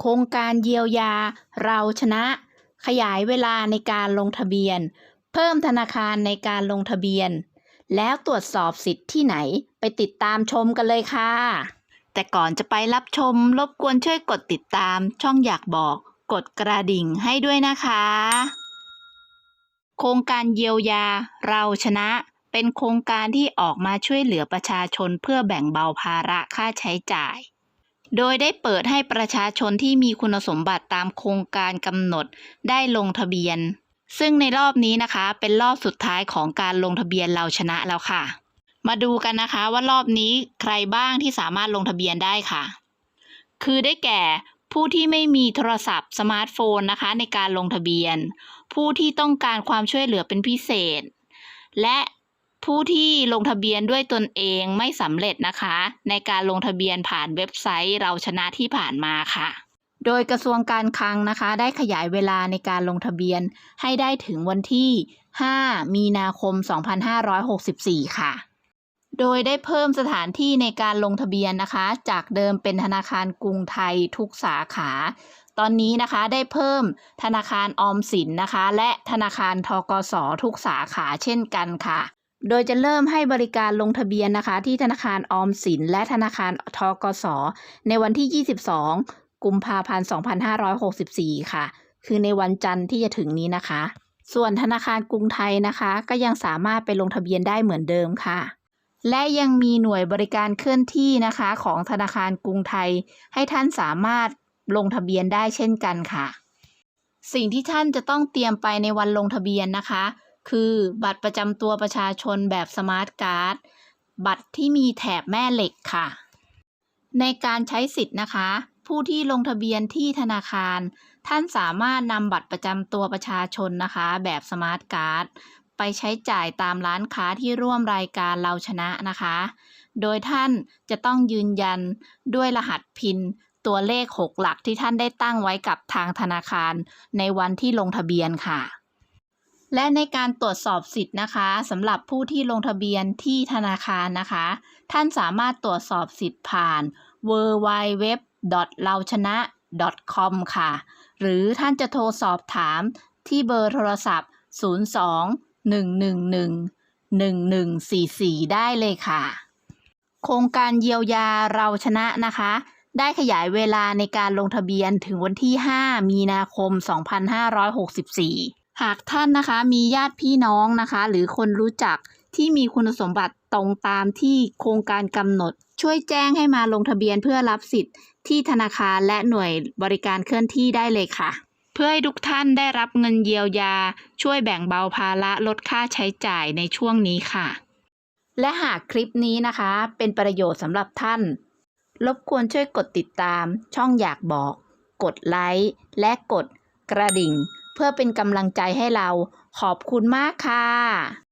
โครงการเยียวยาเราชนะ ขยายเวลาในการลงทะเบียน เพิ่มธนาคารในการลงทะเบียน แล้วตรวจสอบสิทธิ์ที่ไหนไปติดตามชมกันเลยค่ะ แต่ก่อนจะไปรับชม รบกวนช่วยกดติดตาม ช่องอยากบอก กดกระดิ่งให้ด้วยนะคะ โครงการเยียวยาเราชนะเป็นโครงการที่ออกมาช่วยเหลือประชาชนเพื่อแบ่งเบาภาระค่าใช้จ่าย โดยได้เปิดให้ประชาชนที่มีคุณสมบัติตามโครงการกำหนดได้ลงทะเบียน ซึ่งในรอบนี้นะคะ เป็นรอบสุดท้ายของการลงทะเบียนเราชนะแล้วค่ะ มาดูกันนะคะว่ารอบนี้ใครบ้างที่สามารถลงทะเบียนได้ค่ะ คือได้แก่ผู้ที่ไม่มีโทรศัพท์สมาร์ทโฟนนะคะในการลงทะเบียน ผู้ที่ต้องการความช่วยเหลือเป็นพิเศษ และ ผู้ที่ลงทะเบียนด้วยตนเองไม่สำเร็จนะคะ ในการลงทะเบียนผ่านเว็บไซต์เราชนะที่ผ่านมาค่ะ โดยกระทรวงการคลังนะคะ ได้ขยายเวลาในการลงทะเบียนให้ได้ถึงวันที่ 5 มีนาคม 2564 ค่ะ โดยได้เพิ่มสถานที่ในการลงทะเบียนนะคะ จากเดิมเป็นธนาคารกรุงไทยทุกสาขาตอนนี้นะคะได้เพิ่มธนาคารออมสินนะคะ และธนาคารทกสทุกสาขาเช่นกันค่ะ โดยจะเริ่มให้บริการลงทะเบียนนะคะ ที่ธนาคารออมสิน และธนาคารทกส ในวันที่ 22 กุมภาพันธ์ 2564 ค่ะ คือในวันจันทร์ที่จะถึงนี้นะคะ ส่วนธนาคารกรุงไทยนะคะ ก็ยังสามารถไปลงทะเบียนได้เหมือนเดิมค่ะ และยังมีหน่วยบริการเคลื่อนที่นะคะ ของธนาคารกรุงไทย ให้ท่านสามารถลงทะเบียนได้เช่นกันค่ะ สิ่งที่ท่านจะต้องเตรียมไปในวันลงทะเบียนนะคะ คือบัตรประจำตัวประชาชนแบบสมาร์ทการ์ดบัตรที่มีแถบแม่เหล็กค่ะ ในการใช้สิทธิ์นะคะ ผู้ที่ลงทะเบียนที่ธนาคาร ท่านสามารถนำบัตรประจำตัวประชาชนนะคะ แบบสมาร์ทการ์ดไปใช้จ่ายตามร้านค้าที่ร่วมรายการเราชนะนะคะ โดยท่านจะต้องยืนยันด้วยรหัสพินตัวเลข 6 หลักที่ท่านได้ตั้งไว้กับทางธนาคาร ในวันที่ลงทะเบียนค่ะ และในการตรวจสอบสิทธิ์นะคะสำหรับผู้ที่ลงทะเบียนที่ธนาคารนะคะ ท่านสามารถตรวจสอบสิทธิ์ผ่าน w w w เราชนะ .com ค่ะ หรือท่านจะโทรสอบถามที่เบอร์โทรศัพท์ 02 111 1144 ได้เลยค่ะ โครงการเยียวยาเราชนะนะคะ ได้ขยายเวลาในการลงทะเบียนถึงวันที่ 5 มีนาคม 2564 หากท่านนะคะมีญาติพี่น้องนะคะ หรือคนรู้จักที่มีคุณสมบัติตรงตามที่โครงการกำหนด ช่วยแจ้งให้มาลงทะเบียนเพื่อรับสิทธิ์ที่ธนาคารและหน่วยบริการเคลื่อนที่ได้เลยค่ะ เพื่อให้ทุกท่านได้รับเงินเยียวยา ช่วยแบ่งเบาภาระลดค่าใช้จ่ายในช่วงนี้ค่ะ และหากคลิปนี้นะคะ เป็นประโยชน์สำหรับท่าน รบกวนช่วยกดติดตาม ช่องอยากบอก กดไลค์และกดกระดิ่ง เพื่อเป็นกำลังใจให้เรา ขอบคุณมากค่ะ